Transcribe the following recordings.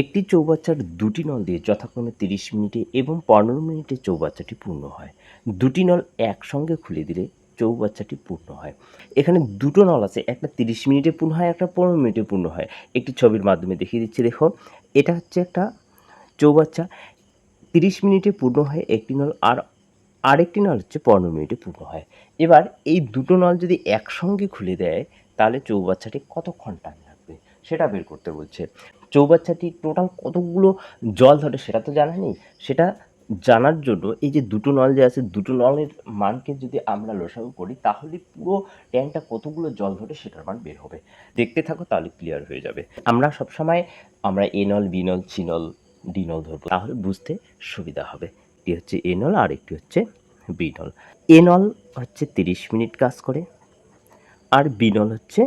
একটি চৌবাচ্চার দুটি নল দিয়ে যথাক্রমে তিরিশ মিনিটে এবং পনেরো মিনিটে চৌবাচ্চাটি পূর্ণ হয়। দুটি নল একসঙ্গে খুলে দিলে চৌবাচ্চাটি পূর্ণ হয়। এখানে দুটো নল আছে, একটা তিরিশ মিনিটে পূর্ণ হয়, একটা পনেরো মিনিটে পূর্ণ হয়। একটি ছবির মাধ্যমে দেখিয়ে দিচ্ছি দেখো এটা হচ্ছে একটা চৌবাচ্চা, তিরিশ মিনিটে পূর্ণ হয় একটি নল আর আরেকটি নল হচ্ছে পনেরো মিনিটে পূর্ণ হয়। এবার এই দুটো নল যদি একসঙ্গে খুলে দেয়, তাহলে চৌবাচ্চাটি কতক্ষণ লাগবে সেটা বের করতে বলছে। চৌবাচ্চাটি টোটাল কতগুলো জল ধরে সেটা তো জানা নেই। সেটা জানার জন্য এই যে দুটো নল যে আছে, দুটো নলের মানকে যদি আমরা লসাগু করি, তাহলে পুরো ট্যাঙ্কটা কতগুলো জল ধরে সেটার মান বের হবে। দেখতে থাকো, তাহলে ক্লিয়ার হয়ে যাবে। আমরা সবসময় আমরা এ নল, বি নল, সি নল, ডি নল ধরবো, তাহলে বুঝতে সুবিধা হবে। একটি হচ্ছে এ নল আর একটি হচ্ছে বি নল। এ নল হচ্ছে তিরিশ মিনিট কাজ করে, আর বি নল হচ্ছে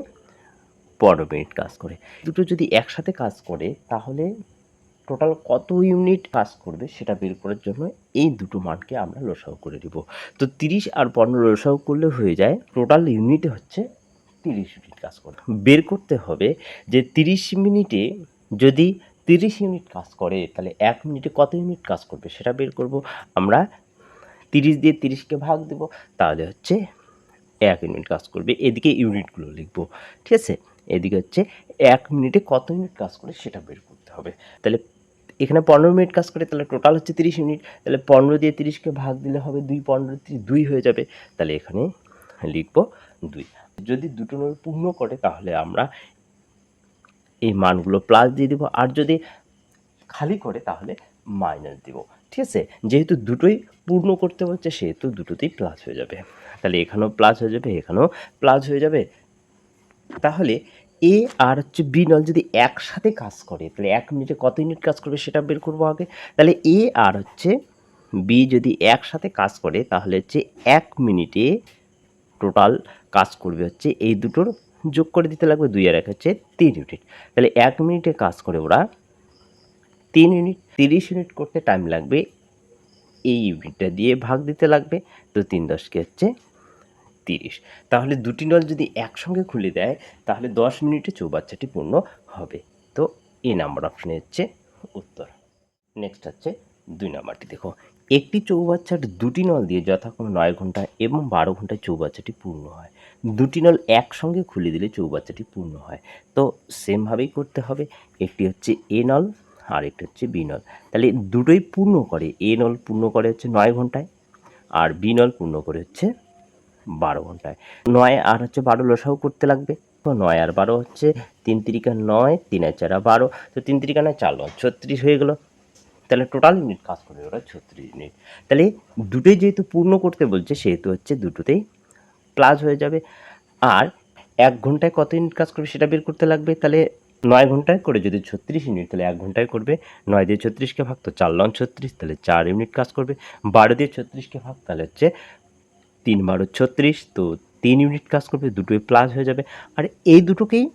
পনেরো মিনিট কাজ করে। দুটো যদি একসাথে কাজ করে, তাহলে টোটাল কত ইউনিট কাজ করবে সেটা বের করার জন্য এই দুটো মানকে আমরা লসাগু করে দিব তো তিরিশ আর পনেরো লসাগু করলে হয়ে যায় টোটাল ইউনিটে হচ্ছে তিরিশ ইউনিট কাজ করবে। বের করতে হবে যে তিরিশ মিনিটে যদি তিরিশ ইউনিট কাজ করে, তাহলে এক মিনিটে কত ইউনিট কাজ করবে সেটা বের করব। আমরা তিরিশ দিয়ে তিরিশকে ভাগ দেব, তাহলে হচ্ছে এক ইউনিট কাজ করবে। এদিকে ইউনিটগুলো লিখব, ঠিক আছে? এদিকে হচ্ছে এক মিনিটে কত মিনিট কাজ করে সেটা বের করতে হবে। তাহলে এখানে পনেরো মিনিট কাজ করে, তাহলে টোটাল হচ্ছে তিরিশ মিনিট। তাহলে পনেরো দিয়ে তিরিশকে ভাগ দিলে হবে দুই, পনেরো তিরিশ দুই হয়ে যাবে। তাহলে এখানে লিখব দুই। যদি দুটো নল পূর্ণ করে, তাহলে আমরা এই মানগুলো প্লাস দিয়ে দিব। আর যদি খালি করে, তাহলে মাইনাস দিব। ঠিক আছে? যেহেতু দুটোই পূর্ণ করতে বলছে সেহেতু দুটোতেই প্লাস হয়ে যাবে। তাহলে এখানেও প্লাস হয়ে যাবে, এখানেও প্লাস হয়ে যাবে। তাহলে এ আর হচ্ছে বি নল যদি একসাথে কাজ করে, তাহলে এক মিনিটে কত ইউনিট কাজ করবে সেটা বের করব আগে? তাহলে এ আর হচ্ছে বি যদি একসাথে কাজ করে, তাহলে হচ্ছে এক মিনিটে টোটাল কাজ করবে হচ্ছে এই দুটোর যোগ করে দিতে লাগবে দুই আর এক হচ্ছে তিন ইউনিট তাহলে এক মিনিটে কাজ করে ওরা তিন ইউনিট তিরিশ ইউনিট করতে টাইম লাগবে, এই ইউনিটটা দিয়ে ভাগ দিতে লাগবে, তো তিন দশকে হচ্ছে তিরিশ। তাহলে দুটি নল যদি একসঙ্গে খুলে দেয়, তাহলে দশ মিনিটে চৌবাচ্চাটি পূর্ণ হবে। তো এ নাম্বার অপশানে হচ্ছে উত্তর। নেক্সট হচ্ছে দুই নাম্বারটি। দেখো, একটি চৌবাচ্চার দুটি নল দিয়ে যথাক্রমে নয় ঘণ্টা এবং বারো ঘন্টায় চৌবাচ্চাটি পূর্ণ হয়। দুটি নল একসঙ্গে খুলে দিলে চৌবাচ্চাটি পূর্ণ হয়। তো সেমভাবেই করতে হবে। একটি হচ্ছে এ নল আর একটি হচ্ছে বি নল। তাহলে দুটোই পূর্ণ করে। এ নল পূর্ণ করে হচ্ছে নয় ঘন্টায়, আর বি নল পূর্ণ করে হচ্ছে বারো ঘন্টায়। নয় আর হচ্ছে বারো লসাও করতে লাগবে। নয় আর বারো হচ্ছে তিন তিরিকা নয়, তিন আর বারো। তো তিন তিরিকা নয়, চার নয়, ছত্রিশ হয়ে গেলো। তাহলে টোটাল ইউনিট কাজ করবে ওরা ছত্রিশ ইউনিট তাহলে দুটোই যেহেতু পূর্ণ করতে বলছে, সেহেতু হচ্ছে দুটোতেই প্লাস হয়ে যাবে। আর এক ঘন্টায় কত ইউনিট কাজ করবে সেটা বের করতে লাগবে? তাহলে নয় ঘন্টায় করে যদি ছত্রিশ ইউনিট তাহলে এক ঘন্টায় করবে। নয় দিয়ে ছত্রিশকে ভাগ, তো চার লন ছত্রিশ, তাহলে চার ইউনিট কাজ করবে। বারো দিয়ে ছত্রিশকে ভাগ, তাহলে হচ্ছে তিন বারো ছত্রিশ, তো তিন ইউনিট কাজ করবে, দুটোই প্লাস হয়ে যাবে। আর এই দুটোকেই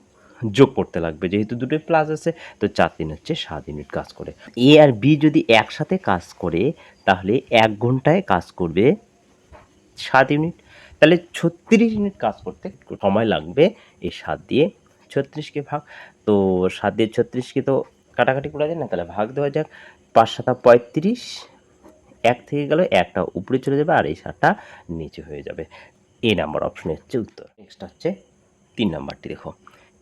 যোগ করতে লাগবে, যেহেতু দুটোই প্লাস আছে, তো চার তিন হচ্ছে সাত ইউনিট কাজ করে। এ আর বি যদি একসাথে কাজ করে, তাহলে এক ঘন্টায় কাজ করবে সাত ইউনিট তাহলে ছত্রিশ ইউনিট কাজ করতে সময় লাগবে এই সাত দিয়ে ছত্রিশকে ভাগ। তো সাত দিয়ে ছত্রিশকে তো কাটাকাটি করা যায় না, তাহলে ভাগ দেওয়া যাক। পাঁচ সাতা পঁয়ত্রিশ এক থেকে গেল একটা উপরে চলে যাবে আর এই সাতটা নিচে হয়ে যাবে। এ নাম্বার অপশনে হচ্ছে উত্তর। নেক্সট হচ্ছে তিন নাম্বারটি, দেখো।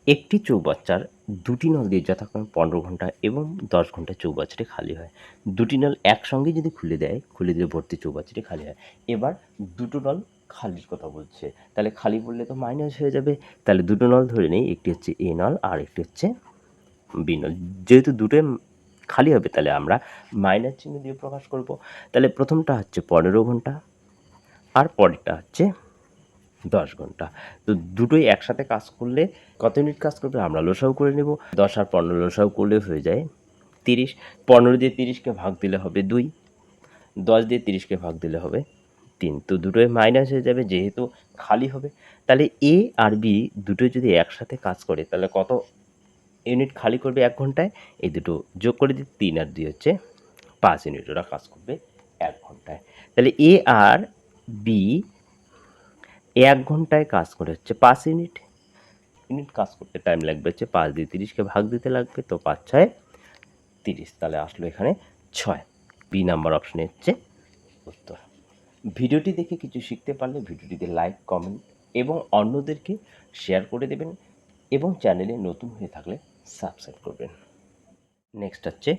একটি চৌবাচ্চার দুটি নল দিয়ে যথাক্রমে পনেরো ঘণ্টা এবং দশ ঘণ্টা চৌবাচ্চাটি খালি হয়। দুটি নল একসঙ্গে যদি খুলে দেয়, খুলে দিয়ে ভর্তি চৌবাচ্চাটি খালি হয়। এবার দুটো নল খালির কথা বলছে। তাহলে খালি বললে তো মাইনাস হয়ে যাবে। তাহলে দুটো নল ধরে নেই, একটি হচ্ছে এ নল আর একটি হচ্ছে বি নল। যেহেতু দুটোই খালি হবে, তাহলে আমরা মাইনাস চিহ্ন দিয়ে প্রকাশ করব। তাহলে প্রথমটা হচ্ছে পনেরো ঘণ্টা, আর পরেরটা হচ্ছে দশ ঘণ্টা। তো দুটোই একসাথে কাজ করলে কত ইউনিট কাজ করবে আমরা লোসাও করে নেব। দশ আর পনেরো লোসাও করলে হয়ে যায় তিরিশ। পনেরো দিয়ে তিরিশকে ভাগ দিলে হবে দুই, দশ দিয়ে তিরিশকে ভাগ দিলে হবে তিন। তো দুটোই মাইনাস হয়ে যাবে, যেহেতু খালি হবে, তাহলে এ আর বি দুটোই যদি একসাথে কাজ করে, তাহলে কত ইউনিট খালি করবে এক ঘন্টায়, এই দুটো যোগ করে দিই তিন আর দুই হচ্ছে পাঁচ ইউনিট ওরা কাজ করবে এক ঘন্টায়। তাহলে এ আর বি এক ঘন্টায় কাজ করে হচ্ছে পাঁচ ইউনিট ইউনিট কাজ করতে টাইম লাগবে হচ্ছে পাঁচ দিয়ে তিরিশকে ভাগ দিতে লাগবে, তো পাঁচ, ছয়, তিরিশ। তাহলে আসলো এখানে ছয়। বি নাম্বার অপশনে হচ্ছে উত্তর। ভিডিওটি দেখে কিছু শিখতে পারলে ভিডিওটিতে লাইক কমেন্ট এবং অন্যদেরকে শেয়ার করে দেবেন। এবং চ্যানেলে নতুন হয়ে থাকলে সাবস্ক্রাইব করবেন। নেক্সট হচ্ছে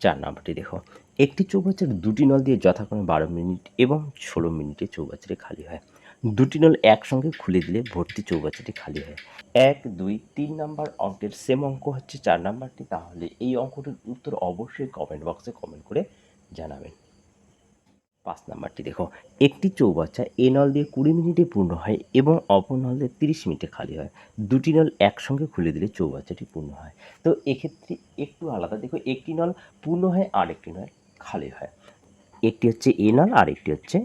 চার নাম্বারটি দেখো। একটি চৌবাচ্চার দুটি নল দিয়ে যথাক্রমে বারো মিনিট এবং ষোলো মিনিটে চৌবাচ্চাটি খালি হয়। দুটি নল একসঙ্গে খুলে দিলে ভর্তি চৌবাচ্চাটি খালি হয়। এক, দুই, তিন নাম্বার অঙ্কের সেম অঙ্ক হচ্ছে চার নাম্বারটি। তাহলে এই অঙ্কটির উত্তর অবশ্যই কমেন্ট বক্সে কমেন্ট করে জানাবেন। পাঁচ নাম্বারটি দেখো। একটি চৌবাচ্চা এ নল দিয়ে কুড়ি মিনিটে পূর্ণ হয় এবং অপর নল দিয়ে তিরিশ মিনিটে খালি হয়। দুটি নল একসঙ্গে খুলে দিলে চৌবাচ্চাটি পূর্ণ হয়। তো এক্ষেত্রে একটু আলাদা, দেখো একটি নল পূর্ণ হয় আর একটি নল খালি হয়। একটি হচ্ছে এ নল আর একটি হচ্ছে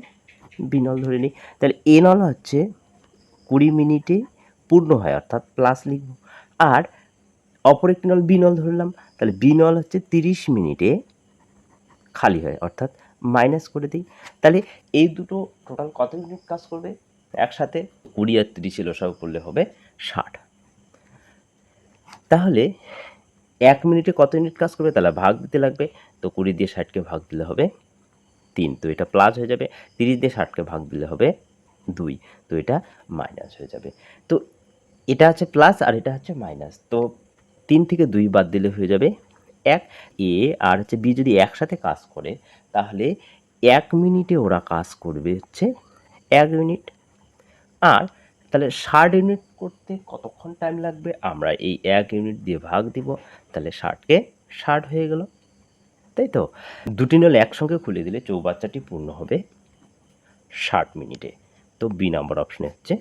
বি নল ধরে নিই। তাহলে এ নল হচ্ছে কুড়ি মিনিটে পূর্ণ হয়, অর্থাৎ প্লাস লিখব। আর অপর একটি নল বি নল ধরলাম, তাহলে বি নল হচ্ছে তিরিশ মিনিটে খালি হয়, অর্থাৎ মাইনাস করে দিই। তাহলে এই দুটো টোটাল কত মিনিট কাজ করবে? একসাথে কুড়ি আর তিরিশে লসাও করলে হবে ষাট। তাহলে এক মিনিটে কত মিনিট কাজ করবে? তাহলে ভাগ দিতে লাগবে। তো কুড়ি দিয়ে ষাটকে ভাগ দিলে হবে তিন। তো এটা প্লাস হয়ে যাবে। তিরিশ দিয়ে ষাটকে ভাগ দিলে হবে দুই। তো এটা মাইনাস হয়ে যাবে। তো এটা হচ্ছে প্লাস আর এটা হচ্ছে মাইনাস তো তিন থেকে দুই বাদ দিলে হয়ে যাবে এক এ আর হচ্ছে বি যদি একসাথে কাজ করে, তাহলে এক মিনিটে ওরা কাজ করবে হচ্ছে এক ইউনিট আর তাহলে ষাট ইউনিট করতে কতক্ষণ টাইম লাগবে? আমরা এই এক ইউনিট দিয়ে ভাগ দিব, তাহলে ষাটকে ষাট হয়ে গেল। তাই তো? দুটি নল একসঙ্গে খুলে দিলে চৌবাচ্চাটি পূর্ণ হবে ষাট মিনিটে। তো বি নম্বর অপশনে হচ্ছে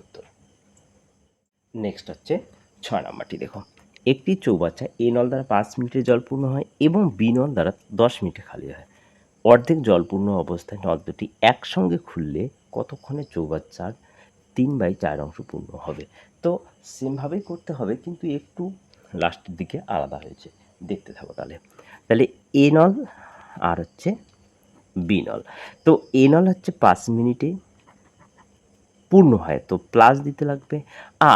উত্তর। নেক্সট হচ্ছে ছয় নম্বরটি দেখো। একটি চৌবাচ্চা এ নল দ্বারা পাঁচ মিনিটে জল পূর্ণ হয় এবং বি নল দ্বারা দশ মিনিটে খালি হয়। অর্ধেক জলপূর্ণ অবস্থায় নল দুটি একসঙ্গে খুললে কতক্ষণে চৌবাচ্চার তিন বাই চার অংশ পূর্ণ হবে? তো সেমভাবেই করতে হবে, কিন্তু একটু লাস্টের দিকে আলাদা হয়েছে। দেখতে থাকো তাহলে। তাহলে এ নল আর হচ্ছে বি নল। তো এ নল হচ্ছে পাঁচ মিনিটে পূর্ণ হয়, তো প্লাস দিতে লাগবে।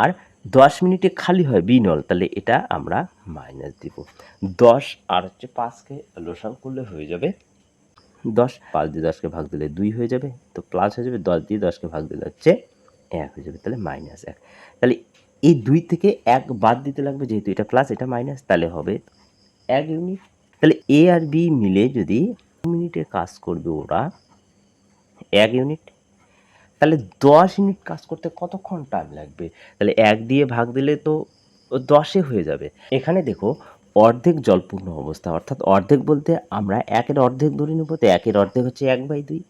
আর দশ মিনিটে খালি হয় বি নল তাহলে এটা আমরা মাইনাস দিব। দশ আর হচ্ছে পাঁচকে লোসান করলে হয়ে যাবে দশ। পাঁচ দিয়ে দশকে ভাগ দিলে দুই হয়ে যাবে, তো প্লাস হয়ে যাবে দশ দিয়ে দশকে ভাগ দিলে হচ্ছে এক হয়ে যাবে, তাহলে মাইনাস এক। তাহলে এই দুই থেকে এক বাদ দিতে লাগবে, যেহেতু এটা প্লাস এটা মাইনাস তাহলে হবে এক ইউনিট তাহলে এ আর বি মিলে যদি মিনিটে কাজ করবে ওরা, এক ইউনিট তাহলে দশ ইউনিট কাজ করতে কতক্ষণ টাইম লাগবে? তাহলে এক দিয়ে ভাগ দিলে তো দশে হয়ে যাবে। এখানে দেখো, অর্ধেক জলপূর্ণ অবস্থা, অর্থাৎ অর্ধেক বলতে আমরা একের অর্ধেক ধরে নেব, তো একের অর্ধেক হচ্ছে এক বাই দুই।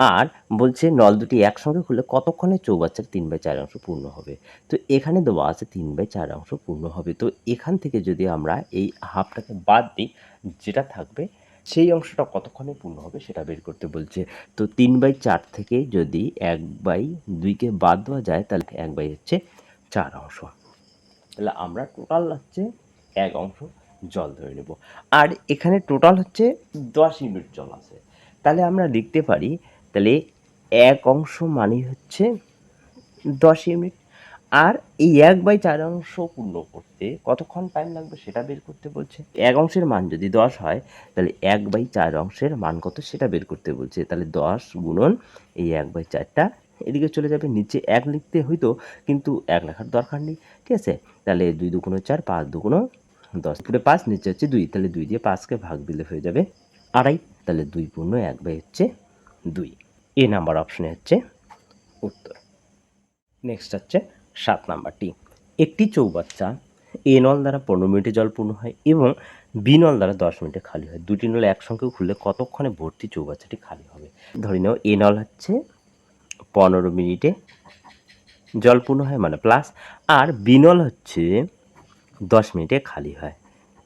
আর বলছে নল দুটি একসঙ্গে খুলে কতক্ষণে চৌবাচ্চার তিন বাই চার অংশ পূর্ণ হবে? তো এখানে দেওয়া আছে তিন বাই চার অংশ পূর্ণ হবে। তো এখান থেকে যদি আমরা এই হাফটাকে বাদ দিই, যেটা থাকবে সেই অংশটা কতক্ষণে পূর্ণ হবে সেটা বের করতে বলছে। তো তিন বাই চার থেকে যদি এক বাই দুইকে বাদ দেওয়া যায়, তাহলে এক বাই হচ্ছে চার অংশ। তাহলে আমরা টোটাল হচ্ছে এক অংশ জল ধরে নেব। আর এখানে টোটাল হচ্ছে দশ ইউনিট জল আছে। তাহলে আমরা লিখতে পারি, তাহলে এক অংশ মানে হচ্ছে দশ ইউনিট আর এই এক বাই চার অংশ পূর্ণ করতে কতক্ষণ টাইম লাগবে সেটা বের করতে বলছে? এক অংশের মান যদি দশ হয়, তাহলে এক বাই চার অংশের মান কত সেটা বের করতে বলছে। তাহলে দশ গুণন এই এক বাই চারটা এদিকে চলে যাবে, নিচে এক লিখতে হইতো, কিন্তু এক লেখার দরকার নেই। ঠিক আছে? তাহলে দুই দুগুণ চার, পাঁচ দুগুণ দশ। পুরে পাঁচ, নিচে হচ্ছে দুই। তাহলে দুই দিয়ে পাঁচকে ভাগ দিলে হয়ে যাবে আড়াই। তাহলে দুই পূর্ণ এক বাই হচ্ছে দুই। এ নাম্বার অপশনে হচ্ছে উত্তর। নেক্সট হচ্ছে সাত নাম্বারটি একটি চৌবাচ্চা, এ নল দ্বারা পনেরো মিনিটে জল পূর্ণ হয় এবং বি নল দ্বারা দশ মিনিটে খালি হয়। দুটি নল একসঙ্গে খুললে কতক্ষণে ভর্তি চৌবাচ্চাটি খালি হবে? ধরে নাও, এ নল হচ্ছে পনেরো মিনিটে জল পূর্ণ হয় মানে প্লাস আর বি নল হচ্ছে দশ মিনিটে খালি হয়।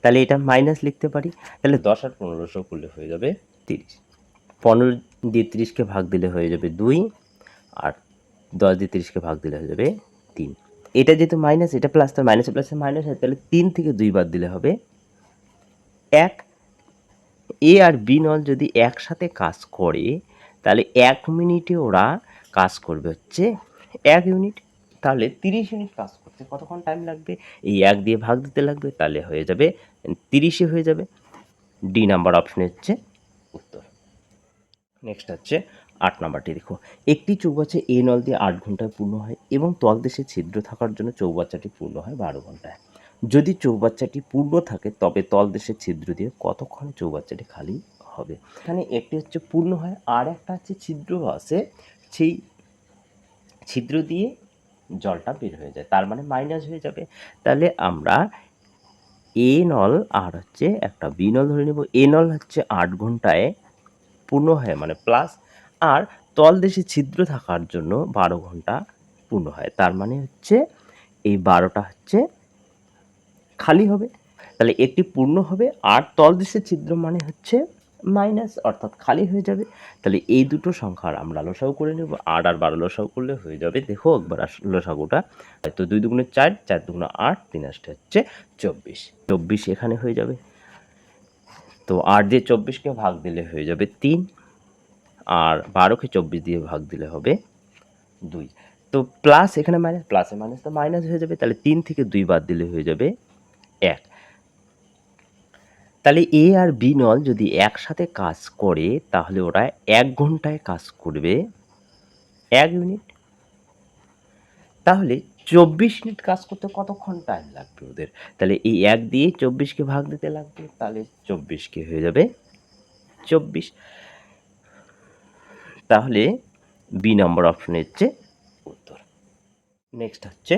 তাহলে এটা মাইনাস লিখতে পারি। তাহলে দশ আর পনেরোশো করলে হয়ে যাবে তিরিশ। পনেরো দিয়ে তিরিশকে ভাগ দিলে হয়ে যাবে দুই, আর দশ দিয়ে তিরিশকে ভাগ দিলে হয়ে যাবে তিন। এটা যেহেতু মাইনাস এটা প্লাস তার মাইনাসে প্লাসে মাইনাস হয়, তাহলে তিন থেকে দুই বাদ দিলে হবে এক। এ আর বি নল যদি একসাথে কাজ করে, তাহলে এক মিনিটে ওরা কাজ করবে হচ্ছে এক ইউনিট তাহলে তিরিশ ইউনিট কাজ করতে কতক্ষণ টাইম লাগবে? এই এক দিয়ে ভাগ দিতে লাগবে, তাহলে হয়ে যাবে তিরিশে হয়ে যাবে। ডি নাম্বার অপশন হচ্ছে উত্তর। নেক্সট হচ্ছে আট নাম্বারটি দেখো। একটি চৌবাচ্চা এ নল দিয়ে আট ঘন্টায় পূর্ণ হয় এবং তলদেশে ছিদ্র থাকার জন্য চৌবাচ্চাটি পূর্ণ হয় বারো ঘন্টায়। যদি চৌবাচ্চাটি পূর্ণ থাকে, তবে তলদেশে ছিদ্র দিয়ে কতক্ষণ চৌবাচ্চাটি খালি হবে? এখানে একটি হচ্ছে পূর্ণ হয়, আর একটা হচ্ছে ছিদ্র আছে, সেই ছিদ্র দিয়ে জলটা বের হয়ে যায়। তার মানে মাইনাস হয়ে যাবে। তাহলে আমরা এ নল আর হচ্ছে একটা বি নল ধরে নেব। এ নল হচ্ছে আট ঘন্টায় পূর্ণ হয় মানে প্লাস আর তলদেশে ছিদ্র থাকার জন্য বারো ঘণ্টা পূর্ণ হয়। তার মানে হচ্ছে এই বারোটা হচ্ছে খালি হবে। তাহলে একটি পূর্ণ হবে আর তলদেশে ছিদ্র মানে হচ্ছে মাইনাস অর্থাৎ খালি হয়ে যাবে। তাহলে এই দুটো সংখ্যার আমরা লসাগু করে নেব। আট আর বারো লসাগু করলে হয়ে যাবে। দেখো একবার লসাগুটা। তো দুই দুগুণে চার চার দুগুণে আট, তিন আসতে হচ্ছে চব্বিশ। চব্বিশ এখানে হয়ে যাবে। তো আট দিয়ে চব্বিশকে ভাগ দিলে হয়ে যাবে তিন। আর বারোকে চব্বিশ দিয়ে ভাগ দিলে হবে দুই। তো প্লাস এখানে মাইনাস প্লাসে মাইনাস তো মাইনাস হয়ে যাবে, তাহলে তিন থেকে দুই বাদ দিলে হয়ে যাবে এক। তাহলে এ আর বি নল যদি একসাথে কাজ করে, তাহলে ওরা এক ঘন্টায় কাজ করবে এক ইউনিট তাহলে চব্বিশ মিনিট কাজ করতে কতক্ষণ টাইম লাগবে ওদের? তাহলে এই এক দিয়ে চব্বিশকে ভাগ দিতে লাগবে, তাহলে চব্বিশকে হয়ে যাবে চব্বিশ। তাহলে বি নম্বর অপশনে হচ্ছে উত্তর। নেক্সট হচ্ছে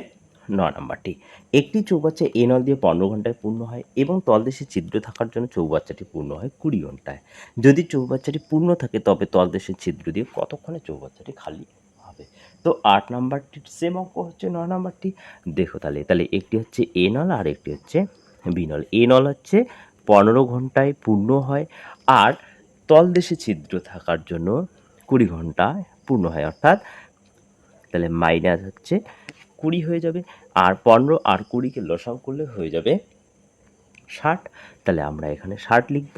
ন নম্বরটি একটি চৌবাচ্চা এ নল দিয়ে পনেরো ঘন্টায় পূর্ণ হয় এবং তলদেশে ছিদ্র থাকার জন্য চৌবাচ্চাটি পূর্ণ হয় কুড়ি ঘন্টায়। যদি চৌবাচ্চাটি পূর্ণ থাকে, তবে তলদেশে ছিদ্র দিয়ে কতক্ষণে চৌবাচ্চাটি খালি হবে? তো আট নাম্বারটির সেম অঙ্ক হচ্ছে ন নাম্বারটি দেখো তাহলে তাহলে একটি হচ্ছে এ নল আর একটি হচ্ছে বি নল। এ নল হচ্ছে পনেরো ঘন্টায় পূর্ণ হয় আর তলদেশে ছিদ্র থাকার জন্য কুড়ি ঘন্টায় পূর্ণ হয়, অর্থাৎ তাহলে মাইনাস হচ্ছে কুড়ি হয়ে যাবে, আর পনেরো আর কুড়িকে লসাও করলে হয়ে যাবে ষাট, তাহলে আমরা এখানে ষাট লিখব,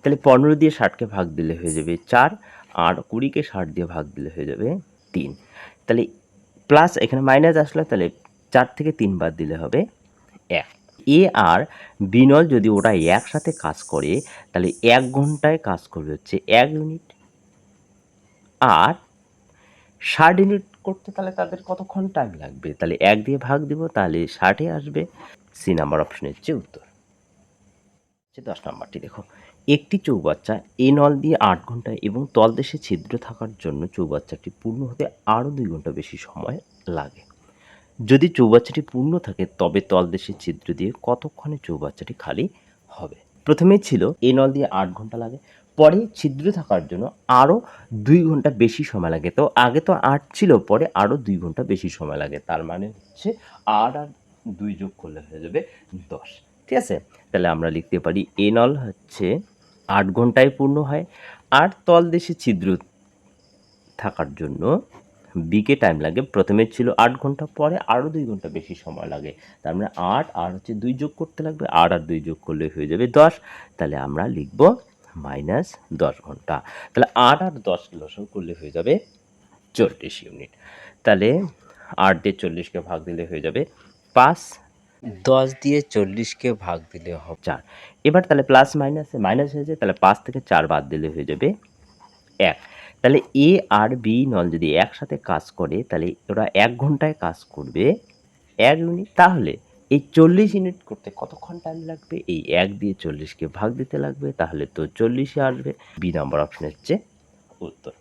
তাহলে পনেরো দিয়ে ষাটকে ভাগ দিলে হয়ে যাবে চার, আর কুড়িকে ষাট দিয়ে ভাগ দিলে হয়ে যাবে তিন, তাহলে প্লাস এখানে মাইনাস আসলে তাহলে চার থেকে তিন বাদ দিলে হবে এক এ আর বিনল যদি ওরা একসাথে কাজ করে, তাহলে এক ঘন্টায় কাজ করবে হচ্ছে এক ইউনিট আর ষাট ইউনিট করতে তাহলে তাদের কতক্ষণ টাইম লাগবে? তাহলে এক দিয়ে ভাগ দিব, তাহলে ষাটে আসবে। সি নাম্বার অপশনের হচ্ছে উত্তর। হচ্ছে দশ নম্বরটি, দেখো। একটি চৌবাচ্চা এ নল দিয়ে আট ঘণ্টা এবং তলদেশে ছিদ্র থাকার জন্য চৌবাচ্চাটি পূর্ণ হতে আরও দুই ঘণ্টা বেশি সময় লাগে। যদি চৌবাচ্চাটি পূর্ণ থাকে, তবে তলদেশে ছিদ্র দিয়ে কতক্ষণে চৌবাচ্চাটি খালি হবে? প্রথমে ছিল এ নল দিয়ে আট ঘণ্টা লাগে পরে ছিদ্র থাকার জন্য আরও দুই ঘণ্টা বেশি সময় লাগে। তো আগে তো আট ছিল, পরে আরও দুই ঘণ্টা বেশি সময় লাগে। তার মানে হচ্ছে আট আর দুই যোগ করলে হয়ে যাবে দশ। ঠিক আছে? তাহলে আমরা লিখতে পারি এ নল হচ্ছে আট ঘন্টায় পূর্ণ হয়। আর তলদেশে ছিদ্র থাকার জন্য বিকে টাইম লাগে। প্রথমে ছিল আট ঘণ্টা, পরে আরও দুই ঘণ্টা বেশি সময় লাগে। তার মানে আট আর হচ্ছে দুই যোগ করতে লাগবে। আট আর দুই যোগ করলে হয়ে যাবে দশ। তাহলে আমরা লিখব মাইনাস দশ ঘণ্টা। তাহলে আট আর দশ লসও করলে হয়ে যাবে চল্লিশ ইউনিট। তাহলে আট দিয়ে চল্লিশকে ভাগ দিলে হয়ে যাবে পাঁচ। দশ দিয়ে চল্লিশকে ভাগ দিলে হবে চার। এবার তাহলে প্লাস মাইনাসে মাইনাস হয়ে যায়, তাহলে পাঁচ থেকে চার বাদ দিলে হয়ে যাবে এক। তাহলে এ আর বি নল যদি একসাথে কাজ করে, তাহলে ওরা এক ঘন্টায় কাজ করবে এক ইউনিট। তাহলে এই চল্লিশ ইউনিট করতে কতক্ষণ টাইম লাগবে? এই এক দিয়ে চল্লিশকে ভাগ দিতে লাগবে, তাহলে তো চল্লিশে আসবে। বি নাম্বার অপশন হচ্ছে উত্তর।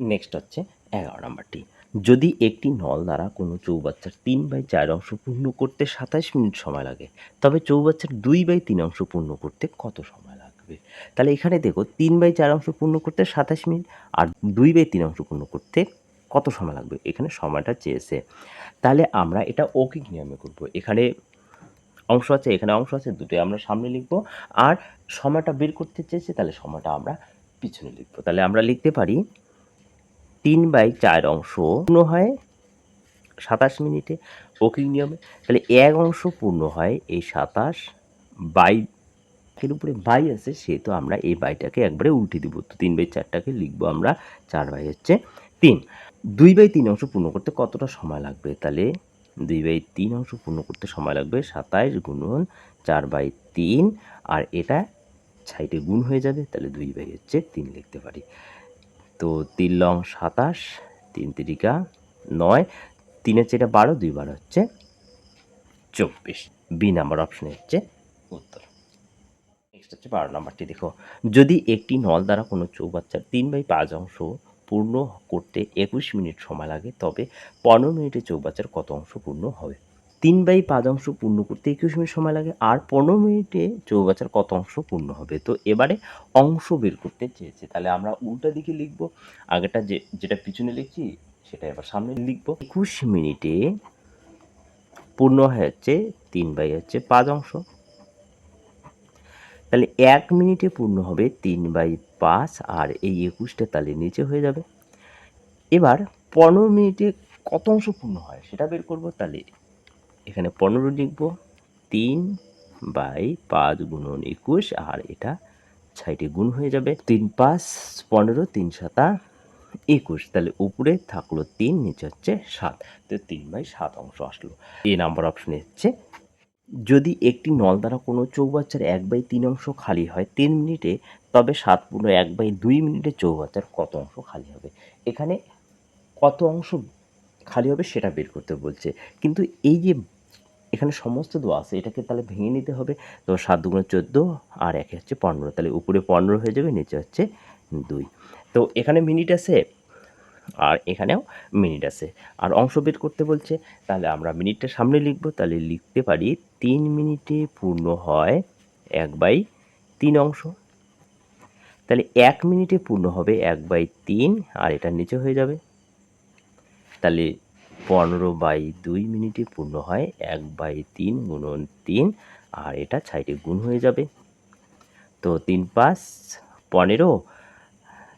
নেক্সট হচ্ছে এগারো নাম্বারটি যদি একটি নল দ্বারা কোনো চৌবাচ্চার তিন বাই চার অংশ পূর্ণ করতে সাতাশ মিনিট সময় লাগে, তবে চৌবাচ্চার দুই বাই তিন অংশ পূর্ণ করতে কত সময় লাগবে? তাহলে এখানে দেখো, তিন বাই চার অংশ পূর্ণ করতে সাতাশ মিনিট আর দুই বাই তিন অংশ পূর্ণ করতে কত সময় লাগবে? এখানে সময়টা চেয়েছে। তাহলে আমরা এটা অকিক নিয়মে করব। এখানে অংশ আছে, এখানে অংশ আছে, দুটোই আমরা সামনে লিখব। আর সময়টা বের করতে চেয়েছে, তাহলে সময়টা আমরা পিছনে লিখব। তাহলে আমরা লিখতে পারি তিন বাই চার অংশ পূর্ণ হয় সাতাশ মিনিটে অকিক নিয়মে। তাহলে এক অংশ পূর্ণ হয় এই সাতাশ বাই এর উপরে বাই আছে, সেহেতু আমরা এই বাইটাকে একবারে উল্টে দিব। তো তিন বাই চারটাকে লিখব আমরা, চার বাই হচ্ছে তিন। দুই বাই তিন অংশ পূর্ণ করতে কতটা সময় লাগবে? তাহলে দুই বাই তিন অংশ পূর্ণ করতে সময় লাগবে সাতাইশ গুণন চার বাই তিন, আর এটা সাইডে গুণ হয়ে যাবে, তাহলে দুই বাই হচ্ছে তিন লিখতে পারি। তো তিন লং সাতাশ, তিন তিরিকা নয়, তিনের চেয়ে বারো, দুই বারো হচ্ছে চব্বিশ। বি নাম্বার অপশনে হচ্ছে উত্তর। নেক্সট হচ্ছে বারো নাম্বারটি দেখো। যদি একটি নল দ্বারা কোনো চৌবাচ্চার তিন বাই পাঁচ অংশ পূর্ণ করতে একুশ মিনিট সময় লাগে, তবে পনেরো মিনিটে চৌবাচ্চার কত অংশ পূর্ণ হবে? তিন বাই পাঁচ অংশ পূর্ণ করতে একুশ মিনিট সময় লাগে, আর পনেরো মিনিটে চৌবাচ্চার কত অংশ পূর্ণ হবে? তো এবারে অংশ বের করতে চেয়েছে। তাহলে আমরা উল্টা দিকে লিখব আগেটা যে, যেটা পিছনে লিখছি, সেটা এবার সামনে লিখব। একুশ মিনিটে পূর্ণ হয় হচ্ছে তিন বাই হচ্ছে পাঁচ অংশ। তাহলে এক মিনিটে পূর্ণ হবে তিন বাই পাঁচ আর এই একুশটা তাহলে নিচে হয়ে যাবে। এবার পনেরো মিনিটে কত অংশ পূর্ণ হয় সেটা বের করব তাহলে এখানে পনেরো লিখব, তিন বাই পাঁচ গুণন একুশ, আর এটা সাইডে গুণ হয়ে যাবে। তিন পাঁচ পনেরো, তিন সাতা একুশ। তাহলে উপরে থাকল তিন, নিচে হচ্ছে সাত। তো তিন বাই সাত অংশ আসলো। এই নাম্বার অপশনে হচ্ছে যদি একটি নল দ্বারা কোনো চৌবাচ্চার এক বাই তিন অংশ খালি হয় তিন মিনিটে, তবে সাত পূর্ণ এক বাই দুই মিনিটে চৌবাচ্চার কত অংশ খালি হবে? এখানে কত অংশ খালি হবে সেটা বের করতে বলছে। কিন্তু এই যে এখানে সমস্ত দোয়া আছে, এটাকে তাহলে ভেঙে নিতে হবে। তো সাত দুগুণ চোদ্দ আর একে হচ্ছে পনেরো। তাহলে উপরে পনেরো হয়ে যাবে, নিচে হচ্ছে দুই। তো এখানে মিনিট আছে আর এখানেও মিনিট আছে। আর অংশ বের করতে বলছে, তাহলে আমরা মিনিটটা সামনে লিখব, তাহলে লিখতে পারি তিন মিনিটে পূর্ণ হয় এক বাই তিন অংশ। তাহলে এক মিনিটে পূর্ণ হবে এক বাই তিন, আর এটা নিচে হয়ে যাবে। তাহলে পনেরো বাই দুই মিনিটে পূর্ণ হয় এক বাই তিন গুণন তিন, আর এটা ছাইটে গুণ হয়ে যাবে। তো তিন পাঁচ, পনেরো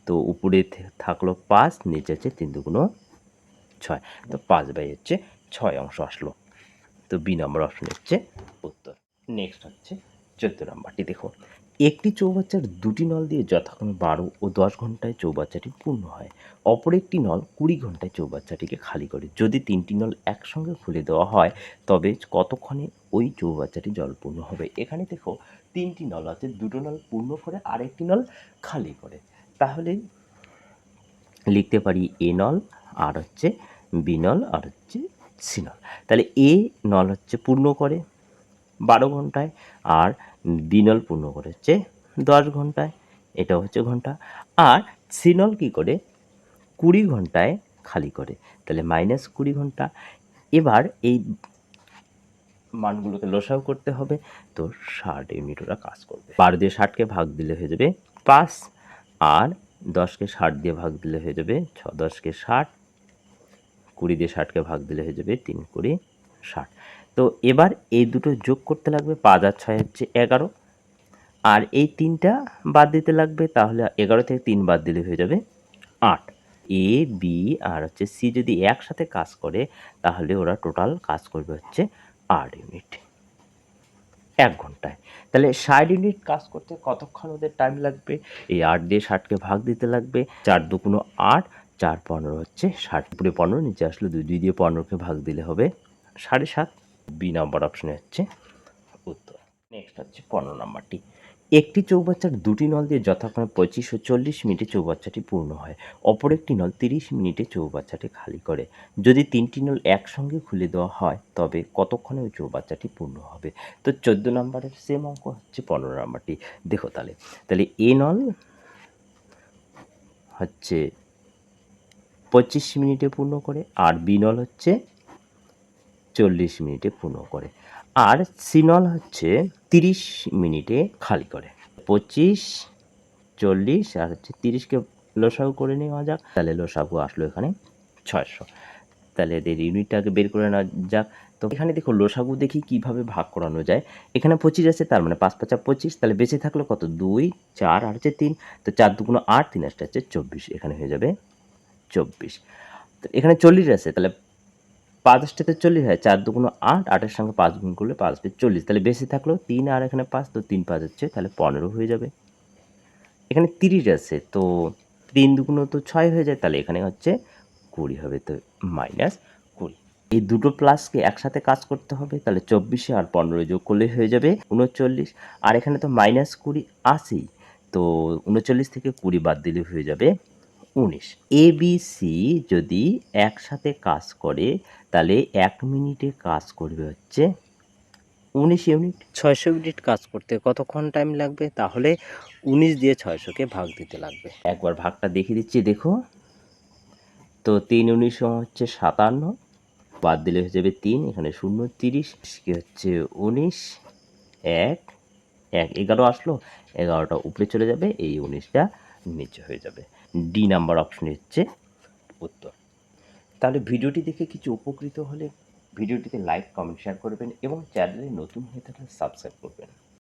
তো উপরে থাকল পাঁচ, নিচে আছে তিন দুগুণ ছয়। তো পাঁচ বাই হচ্ছে ছয় অংশ আসলো। তো বি নম্বর অপশন হচ্ছে উত্তর। নেক্সট হচ্ছে চোদ্দ নম্বরটি দেখো একটি চৌবাচ্চার দুটি নল দিয়ে যথাক্রমে বারো ও দশ ঘন্টায় চৌবাচ্চাটি পূর্ণ হয়। অপর একটি নল কুড়ি ঘন্টায় চৌবাচ্চাটিকে খালি করে। যদি তিনটি নল একসঙ্গে খুলে দেওয়া হয়, তবে কতক্ষণে ওই চৌবাচ্চাটি জলপূর্ণ হবে? এখানে দেখো তিনটি নল আছে, দুটো নল পূর্ণ করে আরেকটি নল খালি করে। তাহলে লিখতে পারি এ নল আর হচ্ছে বিনল আর হচ্ছে সিনল তাহলে এ নল হচ্ছে পূর্ণ করে বারো ঘন্টায়, আর বিনল পূর্ণ করে হচ্ছে দশ ঘন্টায় এটা হচ্ছে ঘণ্টা। আর সি নল কী করে? কুড়ি ঘন্টায় খালি করে। তাহলে মাইনাস কুড়ি ঘণ্টা। এবার এই মানগুলোকে লসাও করতে হবে। তো ষাট ইউনিট ওরা কাজ করবে। বারো দিয়ে ষাটকে ভাগ দিলে হয়ে যাবে পাঁচ। আর দশকে ষাট দিয়ে ভাগ দিলে হয়ে যাবে ছ, দশকে ষাট, কুড়ি দিয়ে ষাটকে ভাগ দিলে হয়ে যাবে তিন, কুড়ি, ষাট। তো এবার এই দুটো যোগ করতে লাগবে পাঁচ আর ছয় হচ্ছে এগারো। আর এই তিনটা বাদ দিতে লাগবে তাহলে এগারো থেকে তিন বাদ দিলে হয়ে যাবে আট। এ বি আর হচ্ছে সি যদি একসাথে কাজ করে তাহলে ওরা টোটাল কাজ করবে হচ্ছে আট ইউনিট এক ঘন্টায়। তাহলে ষাট ইউনিট কাজ করতে কতক্ষণ ওদের টাইম লাগবে? এই আট দিয়ে ষাটকে ভাগ দিতে লাগবে। চার দুগুণো আট, চার পনেরো হচ্ছে ষাট। উপরে পনেরো, নিচে আসলে দুই দুই দিয়ে পনেরোকে ভাগ দিলে হবে সাড়ে সাত। বি নম্বর অপশানে হচ্ছে উত্তর। নেক্সট হচ্ছে পনেরো নাম্বারটি। একটি চৌবাচ্চার দুটি নল দিয়ে যথাক্রমে পঁচিশ ও চল্লিশ মিনিটে চৌবাচ্চাটি পূর্ণ হয়। অপর একটি নল তিরিশ মিনিটে চৌবাচ্চাটি খালি করে। যদি তিনটি নল একসঙ্গে খুলে দেওয়া হয়, তবে কতক্ষণে ওই চৌবাচ্চাটি পূর্ণ হবে? তো চোদ্দ নম্বরের সেম অঙ্ক হচ্ছে পনেরো নাম্বারটি। দেখো তাহলে তাহলে এ নল হচ্ছে পঁচিশ মিনিটে পূর্ণ করে আর বি নল হচ্ছে চল্লিশ মিনিটে পূর্ণ করে। আর সিনল হচ্ছে তিরিশ মিনিটে খালি করে। পঁচিশ, চল্লিশ আর হচ্ছে তিরিশকে লসাগু করে নেওয়া যাক। তাহলে লসাগু আসলো এখানে ছয়শো। তাহলে এদের ইউনিটটাকে বের করে নেওয়া যাক। তো এখানে দেখো লসাগু দেখি কীভাবে ভাগ করানো যায়। এখানে পঁচিশ আছে, তার মানে পাঁচ পাঁচা পঁচিশ। তাহলে বেঁচে থাকল কত? দুই, চার আর হচ্ছে তিন। তো চার দুগুণ আট, তিন আসটা হচ্ছে চব্বিশ। এখানে হয়ে যাবে চব্বিশ। তো এখানে চল্লিশ আছে, তাহলে পাঁচ চল্লিশ হয়, চার দুগুণ আট, আটের সঙ্গে পাঁচ গুণ করলে পাঁচ আসবে চল্লিশ। তাহলে বেশি থাকল তিন আর এখানে পাঁচ, তো তিন পাঁচ হচ্ছে তাহলে পনেরো হয়ে যাবে। এখানে তিরিশ আছে, তো তিন দুগুণ তো ছয় হয়ে যায়, তাহলে এখানে হচ্ছে কুড়ি হবে, তো মাইনাস কুড়ি। এই দুটো প্লাসকে একসাথে কাজ করতে হবে, তাহলে চব্বিশে আর পনেরো যোগ করলে হয়ে যাবে উনচল্লিশ। আর এখানে তো মাইনাস কুড়ি আছেই তো উনচল্লিশ থেকে কুড়ি বাদ দিলে হয়ে যাবে উনিশ। এ বি সি যদি একসাথে কাজ করে তাহলে এক মিনিটে কাজ করবে হচ্ছে উনিশ ইউনিট। ছয়শো মিনিট কাজ করতে কতক্ষণ টাইম লাগবে? তাহলে উনিশ দিয়ে ছয়শোকে ভাগ দিতে লাগবে। একবার ভাগটা দেখিয়ে দিচ্ছি দেখো। তো তিন উনিশ হচ্ছে সাতান্ন বাদ দিলে হয়ে যাবে তিন এখানে শূন্য তিরিশ কি হচ্ছে উনিশ এক এক এগারো আসলো এগারোটা উপরে চলে যাবে এই উনিশটা নিচে হয়ে যাবে। ডি নাম্বার অপশন হচ্ছে উত্তর। তাহলে ভিডিওটি দেখে কিছু উপকৃত হলে ভিডিওটিতে লাইক কমেন্ট শেয়ার করবেন এবং চ্যানেলে নতুন হয়ে থাকলে সাবস্ক্রাইব করবেন।